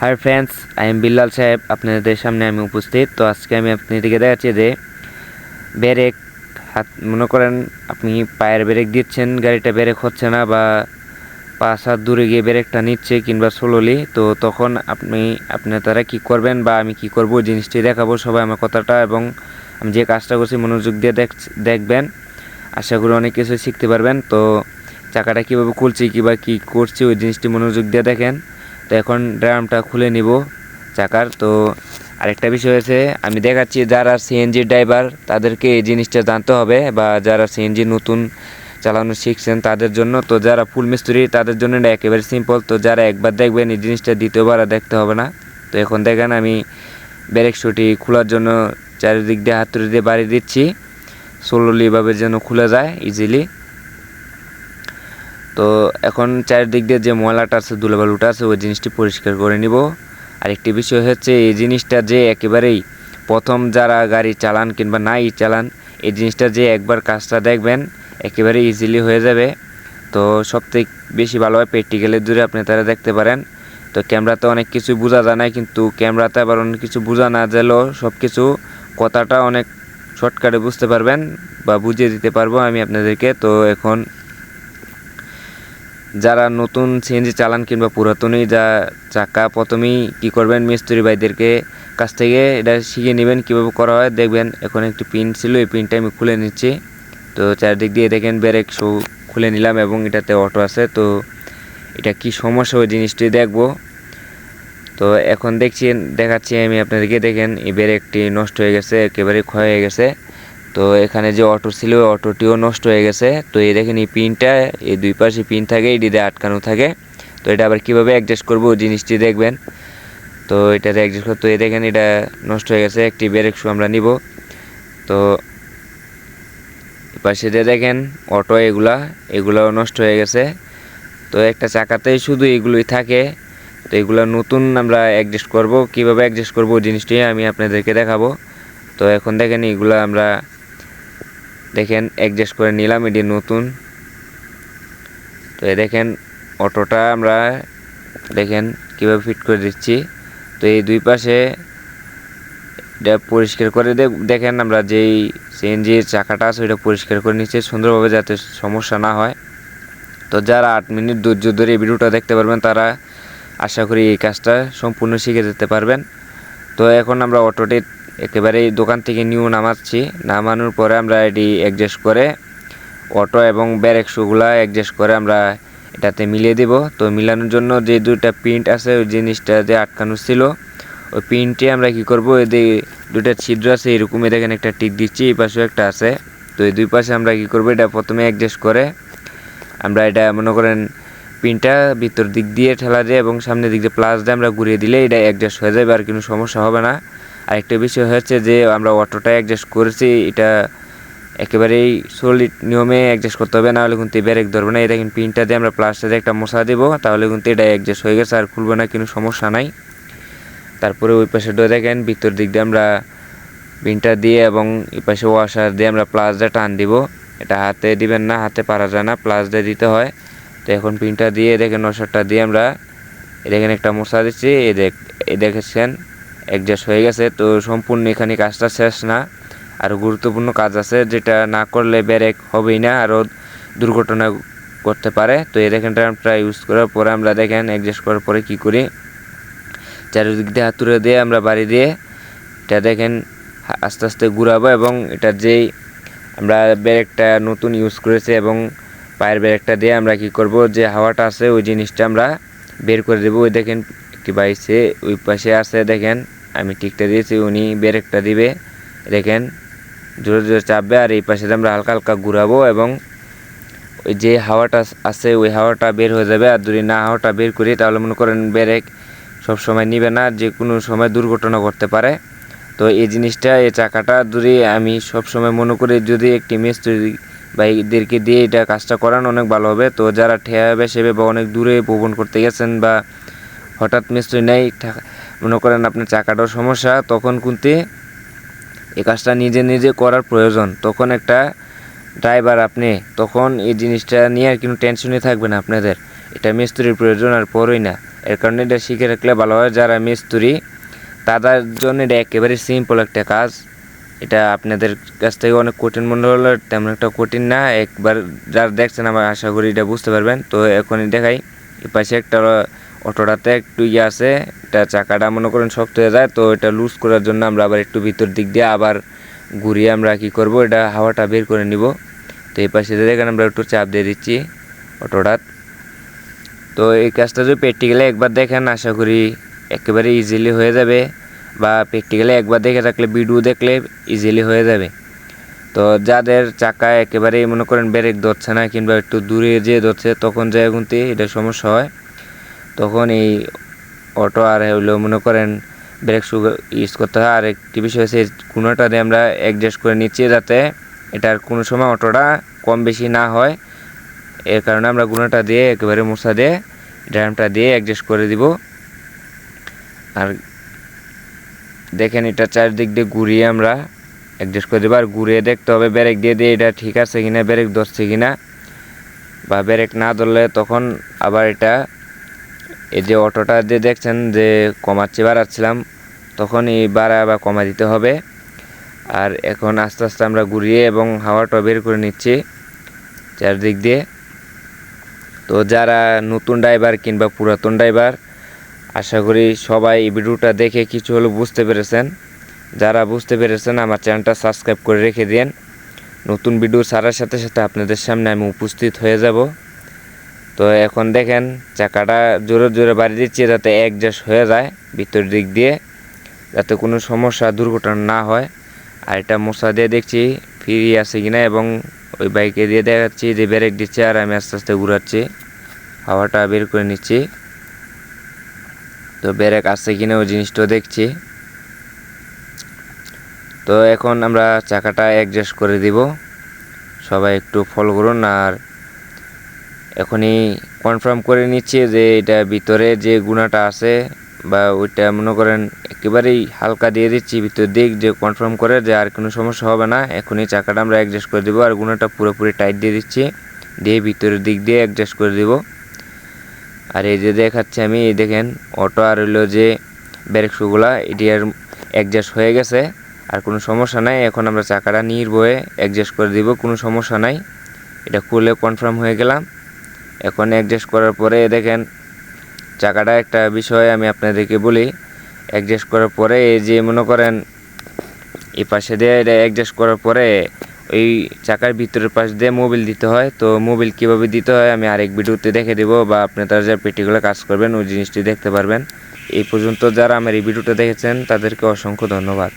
Hi friends I am Billal Saheb আপনাদের সামনে আমি উপস্থিত। তো আজকে আমি আপনাদেরকে দেখাচ্ছি যে ব্রেক হাত, মনে করেন আপনি পায়ের ব্রেক দিচ্ছেন, গাড়িটা ব্রেক হচ্ছে না বা পাঁচ হাত দূরে গিয়ে ব্রেকটা নিচ্ছে কিংবা স্লোলি তো তখন আপনি, আপনার তারা কী করবেন বা আমি কি করব জিনিসটি দেখাবো সবাই আমার কথাটা এবং আমি যে কাজটা করছি মনোযোগ দিয়ে দেখ, দেখবেন। আশা করি অনেক কিছু শিখতে পারবেন। তো চাকাটা কীভাবে খুলছি কিংবা কী করছি, ওই জিনিসটি মনোযোগ দিয়ে দেখেন। তো এখন ড্রামটা খুলে নিব চাকার। তো আরেকটা বিষয় হয়েছে, আমি দেখাচ্ছি যারা সিএনজি ড্রাইভার তাদেরকে এই জিনিসটা জানতে হবে বা যারা সিএনজি নতুন চালানো শিখছেন তাদের জন্য। তো যারা ফুল মিস্ত্রি তাদের জন্য এটা একেবারে সিম্পল তো যারা একবার দেখবেন, এই জিনিসটা দ্বিতীয়বার আর দেখতে হবে না। তো এখন দেখেন, আমি ব্রেক শুটি খোলার জন্য চারিদিক দিয়ে, হাত হাতুড়ি দিয়ে বাড়ি দিচ্ছি। সোলোলিভাবে যেন খুলে যায় ইজিলি তো এখন চারিদিক দিয়ে যে ময়লাটা আছে ধুলোবালুটা আছে, ওই জিনিসটি পরিষ্কার করে নিব। আরেকটি বিষয় হচ্ছে, এই জিনিসটা যে একেবারেই প্রথম যারা গাড়ি চালান কিংবা নাই চালান, এই জিনিসটা যে একবার কাজটা দেখবেন, একেবারে ইজিলি হয়ে যাবে। তো সবথেকে বেশি ভালো হয় প্র্যাকটিক্যালের দূরে আপনি তারা দেখতে পারেন। তো ক্যামেরাতে অনেক কিছু বোঝা যায় না, কিন্তু ক্যামেরাতে আবার অনেক কিছু বোঝা না গেলেও সব কিছু কথাটা অনেক শর্টকাটে বুঝতে পারবেন বা বুঝিয়ে দিতে পারব আমি আপনাদেরকে। তো এখন যারা নতুন সিএনজি চালান কিংবা পুরাতনই যা চাকা, প্রথমেই কি করবেন মিস্ত্রি ভাইদেরকে কাছ থেকে এটা শিখে নেবেন, কীভাবে করা হয়। দেখবেন এখন একটি পিন ছিল, এই পিনটা আমি খুলে নিচ্ছি। তো চারদিক দিয়ে দেখেন ব্রেক শো খুলে নিলাম এবং এটাতে অটো আছে। তো এটা কি সমস্যা ওই জিনিসটি দেখব। তো এখন দেখছি, দেখাচ্ছি আমি আপনাদেরকে। দেখেন এই ব্রেকটি নষ্ট হয়ে গেছে, একেবারে ক্ষয় হয়ে গেছে। তো এখানে যে অটো ছিল, ওই অটোটিও নষ্ট হয়ে গেছে। তো এই দেখেন, এই পিনটা, এই দুই পাশে পিন থাকে, এটিতে আটকানো থাকে। তো এটা আবার কীভাবে অ্যাডজাস্ট করব, ওই জিনিসটি দেখবেন। তো এটাতে অ্যাডজাস্ট করতে এই দেখেন, এটা নষ্ট হয়ে গেছে, একটি ব্রেক শু আমরা নিব। তো পাশে দিয়ে দেখেন, অটো এগুলা, এগুলাও নষ্ট হয়ে গেছে। তো একটা চাকাতেই শুধু এগুলোই থাকে। তো এগুলো নতুন আমরা অ্যাডজাস্ট করব, কীভাবে অ্যাডজাস্ট করব, ওই জিনিসটি আমি আপনাদেরকে দেখাবো। তো এখন দেখেন, এগুলো আমরা দেখেন অ্যাডজাস্ট করে নিলাম, এটি নতুন। তো এই দেখেন, অটোটা আমরা দেখেন কীভাবে ফিট করে দিচ্ছি। তো এই দুই পাশে এটা পরিষ্কার করে দেখেন আমরা যেই সিএনজির চাকাটা আছে, ওইটা পরিষ্কার করে নিচ্ছি, সুন্দরভাবে যাতে সমস্যা না হয়। তো যারা আট মিনিট ধৈর্য ধরে এই ভিডিওটা দেখতে পারবেন, তারা আশা করি এই কাজটা সম্পূর্ণ শিখে যেতে পারবেন। তো এখন আমরা অটোটি একেবারে দোকান থেকে নিউ নামাচ্ছি। নামানোর পরে আমরা এটি অ্যাডজাস্ট করে অটো এবং ব্যারেক শুগুলা অ্যাডজাস্ট করে আমরা এটাতে মিলিয়ে দেব। তো মিলানোর জন্য যে দুটা প্রিন্ট আছে, ওই জিনিসটা যে আটকানো ছিল, ওই প্রিন্টে আমরা কি করব? যে দুটা ছিদ্র আছে, এরকমই দেখেন একটা টিক দিচ্ছি, এই পাশেও একটা আছে। তো এই দুই পাশে আমরা কি করব? এটা প্রথমে অ্যাডজাস্ট করে আমরা এটা মনে করেন পিনটা ভিতর দিক দিয়ে ঠেলা দিয়ে এবং সামনের দিক দিয়ে প্লাস দিয়ে, আমরা ঘুরিয়ে দিলে এটা অ্যাডজাস্ট হয়ে যাবে, আর কোনো সমস্যা হবে না। আরেকটা বিষয় হচ্ছে যে আমরা অটোটা অ্যাডজাস্ট করেছি, এটা একেবারেই সলিড নিয়মে অ্যাডজাস্ট করতে হবে না হলে কিন্তু ব্রেক ধরবে না। এটা কিন্তু পিনটা দিয়ে আমরা প্লাস্টার একটা মশা দেবো, তাহলে কিন্তু এটা অ্যাডজাস্ট হয়ে গেছে, আর খুলবে না, কোনো সমস্যা নাই। তারপরে ওই পাশে ডোয়ে দেখেন, ভিতর দিক দিয়ে আমরা পিনটা দিয়ে এবং এই পাশে ওয়াশার দিয়ে আমরা প্লাস দিয়ে টান দিব। এটা হাতে দিবেন না, হাতে পারা যায় না প্লাস দিয়ে দিতে হয়। তো এখন পিনটা দিয়ে দেখেন ওয়াশারটা দিয়ে আমরা এ দেখেন একটা মশা দিচ্ছি এ দেখ এ দেখেছেন? অ্যাডজাস্ট হয়ে গেছে। তো সম্পূর্ণ এখানে কাজটা শেষ না। আরও গুরুত্বপূর্ণ কাজ আছে, যেটা না করলে ব্যারেক হবেই না আরও দুর্ঘটনা করতে পারে। তো এই দেখেন ট্রামটা ইউজ করার পরে আমরা দেখেন অ্যাডজাস্ট করার পরে কি করি? চারিদিক দিয়ে হাতুড়ে দিয়ে আমরা বাড়ি দিয়ে এটা দেখেন আস্তে আস্তে ঘুরাবো এবং এটা যেই আমরা ব্যারেকটা নতুন ইউজ করেছি এবং পায়ের ব্যারেকটা দিয়ে আমরা কি করব? যে হাওয়াটা আছে, ওই জিনিসটা আমরা বের করে দেবো। ওই দেখেন একটি বাইসে ওই পাশে আছে, দেখেন। আমি টিকটা দিয়েছি, উনি ব্রেকটা দিবে। দেখেন, জোরে জোরে চাপবে আর এই পাশে আমরা হালকা হালকা ঘুরাবো এবং ওই যে হাওয়াটা আছে, ওই হাওয়াটা বের হয়ে যাবে। আর যদি না হাওয়াটা বের করি, তাহলে মনে করেন ব্রেক সব সময় নিবে না, যে কোনো সময় দুর্ঘটনা করতে পারে। তো এই জিনিসটা, এই চাকাটা যদি আমি সব সময় মনে করি, যদি একটি মিস্ত্রি ভাইদেরকে দিয়ে এটা কাজটা করানো অনেক ভালো হবে। তো যারা ঠেয়া বেসেবে বা অনেক দূরে ভ্রমণ করতে গেছেন বা হঠাৎ মিস্ত্রি নেই মনে করেন আপনার চাকাটার সমস্যা, তখন কিন্তু এই কাজটা নিজে নিজে করার প্রয়োজন। তখন একটা ড্রাইভার আপনি, তখন এই জিনিসটা নিয়ে আর কোনো টেনশনই থাকবে না আপনাদের। এটা মিস্ত্রির প্রয়োজন আর পরই না। এর কারণে এটা শিখে রাখলে ভালো হয়, যারা মিস্ত্রি, তাদের জন্য এটা একেবারে সিম্পল একটা কাজ। এটা আপনাদের কাছ থেকে অনেক কঠিন মনে হলো, তেমন একটা কঠিন না। একবার যারা দেখছেন, আমার আশা করি এটা বুঝতে পারবেন। তো এখনই দেখাই এই পাশে একটা অটোটাতে একটু ইয়ে আছে, এটা চাকাটা মনে করেন শক্ত হয়ে যায়, তো এটা লুজ করার জন্য আমরা আবার একটু ভিতর দিক দিয়ে আবার ঘুরিয়ে আমরা কি করব, এটা হাওয়াটা বের করে নিব। তো এই পাশে দেখেন আমরা একটু চাপ দিয়ে দিচ্ছি অটোটার। তো এই কাজটা যদি প্র্যাকটিক্যালি একবার দেখেন, আশা করি একেবারে ইজিলি হয়ে যাবে, বা প্র্যাকটিক্যালি একবার দেখে থাকলে ভিডিও দেখলে ইজিলি হয়ে যাবে। তো যাদের চাকা একেবারেই মনে করেন ব্রেক ধরছে না, কিংবা একটু দূরে যেয়ে ধরছে, তখন যায় গুনতে এটা সমস্যা হয়। তখন এই অটো আর হইল মনে করেন ব্রেক শু ইউজ করতে হয়। আর একটি বিষয় হচ্ছে দিয়ে আমরা অ্যাডজাস্ট করে নিচ্ছি যাতে এটার কোনো সময় অটোটা কম বেশি না হয়। এর কারণে আমরা গুণাটা দিয়ে একেবারে মশা দিয়ে ড্রামটা দিয়ে অ্যাডজাস্ট করে দিব। আর দেখেন, এটা চারদিক দিয়ে ঘুরিয়ে আমরা অ্যাডজাস্ট করে দেবো। আর ঘুরিয়ে দেখতে হবে ব্রেক দিয়ে দিয়ে এটা ঠিক আছে কিনা ব্রেক ধরছে কিনা। বা ব্রেক না ধরলে তখন আবার এটা এই যে অটোটা দিয়ে দেখছেন যে কমাচ্ছি, বাড়াচ্ছিলাম তখন এই বাড়া বা কমা দিতে হবে। আর এখন আস্তে আস্তে আমরা ঘুরিয়ে এবং হাওয়াটা বের করে নিচ্ছি চারদিক দিয়ে। তো যারা নতুন ড্রাইভার কিংবা পুরাতন ড্রাইভার, আশা করি সবাই এই ভিডিওটা দেখে কিছু হলেও বুঝতে পেরেছেন। যারা বুঝতে পেরেছেন, আমার চ্যানেলটা সাবস্ক্রাইব করে রেখে দিন নতুন ভিডিও ছাড়ার সাথে সাথে আপনাদের সামনে আমি উপস্থিত হয়ে যাব। তো এখন দেখেন, চাকাটা জোরে জোরে বাড়ি দিচ্ছি যাতে অ্যাডজাস্ট হয়ে যায় ভিতর দিক দিয়ে, যাতে কোনো সমস্যা, দুর্ঘটনা না হয়। আর এটা মশা দিয়ে দেখছি ফ্রি আছে কিনা এবং ওই বাইকে দিয়ে দেখাচ্ছি যে ব্রেক দিচ্ছে আর আমি আস্তে আস্তে ঘুরাচ্ছি। হাওয়াটা বের করে নিচ্ছি। তো ব্রেক আসছে কিনা ওই জিনিসটাও দেখছি। তো এখন আমরা চাকাটা অ্যাডজাস্ট করে দিব। সবাই একটু ফলো করুন আর এখনই কনফার্ম করে নিচ্ছি যে এটা ভিতরে যে গুণাটা আছে বা ওইটা মনে করেন একেবারেই হালকা দিয়ে দিচ্ছি, ভিতর দিক যে কনফার্ম করে যে আর কোনো সমস্যা হবে না, এখনই চাকাটা আমরা অ্যাডজাস্ট করে দেবো আর গুণাটা পুরোপুরি টাইট দিয়ে দিচ্ছি, দিয়ে ভিতরের দিক দিয়ে অ্যাডজাস্ট করে দেবো। আর এই যে দেখাচ্ছি আমি, এই দেখেন অটো আর হইল যে ব্রেক শুগুলা এটি আর অ্যাডজাস্ট হয়ে গেছে, আর কোনো সমস্যা নাই, এখন আমরা চাকাটা নির্ভয়ে অ্যাডজাস্ট করে দিব, কোনো সমস্যা নাই। এটা খুলে কনফার্ম হয়ে গেলাম। এখন অ্যাডজাস্ট করার পরে দেখেন, চাকাটা একটা বিষয় আমি আপনাদেরকে বলি। অ্যাডজাস্ট করার পরে যে মনে করেন, এই পাশে দিয়ে এটা অ্যাডজাস্ট করার পরে ওই চাকার ভিতরের পাশ দিয়ে মোবিল দিতে হয়। তো মোবিল কীভাবে দিতে হয় আমি আরেক ভিডিওতে দেখে দেবো বা আপনি তারা যা পেটিগুলো কাজ করবেন, ওই জিনিসটি দেখতে পারবেন। এই পর্যন্ত যারা আমার এই ভিডিওটা দেখেছেন, তাদেরকে অসংখ্য ধন্যবাদ।